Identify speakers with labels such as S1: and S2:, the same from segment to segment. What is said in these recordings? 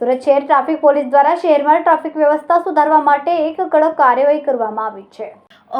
S1: સુરત શહેર traffic police દ્વારા શહેરમાં ટ્રાફિક વ્યવસ્થા સુધારવા માટે એક કડક કાર્યવાહી કરવામાં આવી છે.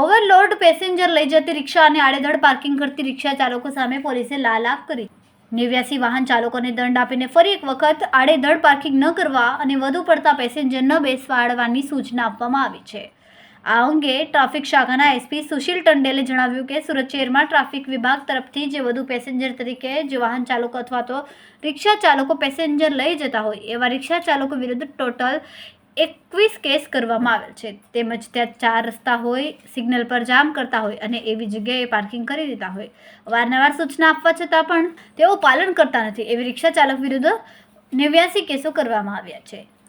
S1: ઓવરલોડ પેસેન્જર લઈ જતી રિક્ષા અને આડેધડ પાર્કિંગ કરતી રિક્ષા ચાલકો સામે પોલીસે લાલ આંખ કરી. નેવ્યાસી વાહન ચાલકોને દંડ આપીને ફરી એક વખત આડેધડ પાર્કિંગ ન કરવા અને વધુ પડતા પેસેન્જર ન બેસવાડવાની સૂચના આપવામાં આવી છે. આ અંગે ટ્રાફિક શાખાના એસપી સુશીલ ટંડેલે જણાવ્યું કે સુરત શહેરમાં ટ્રાફિક વિભાગ તરફથી જે વધુ પેસેન્જર તરીકે જે વાહન ચાલકો અથવા તો રિક્ષા ચાલકો પેસેન્જર લઈ જતા હોય, એવા રિક્ષા ચાલકો વિરુદ્ધ ટોટલ એકવીસ કેસ કરવામાં આવેલ છે. તેમજ ત્યાં ચાર રસ્તા હોય, સિગ્નલ પર જામ કરતા હોય અને એવી જગ્યાએ પાર્કિંગ કરી દેતા હોય. વારંવાર સૂચના આપવા છતાં પણ તેઓ પાલન કરતા નથી. એવી રિક્ષા ચાલક વિરુદ્ધ નેવ્યાસી કેસો કરવામાં આવ્યા છે.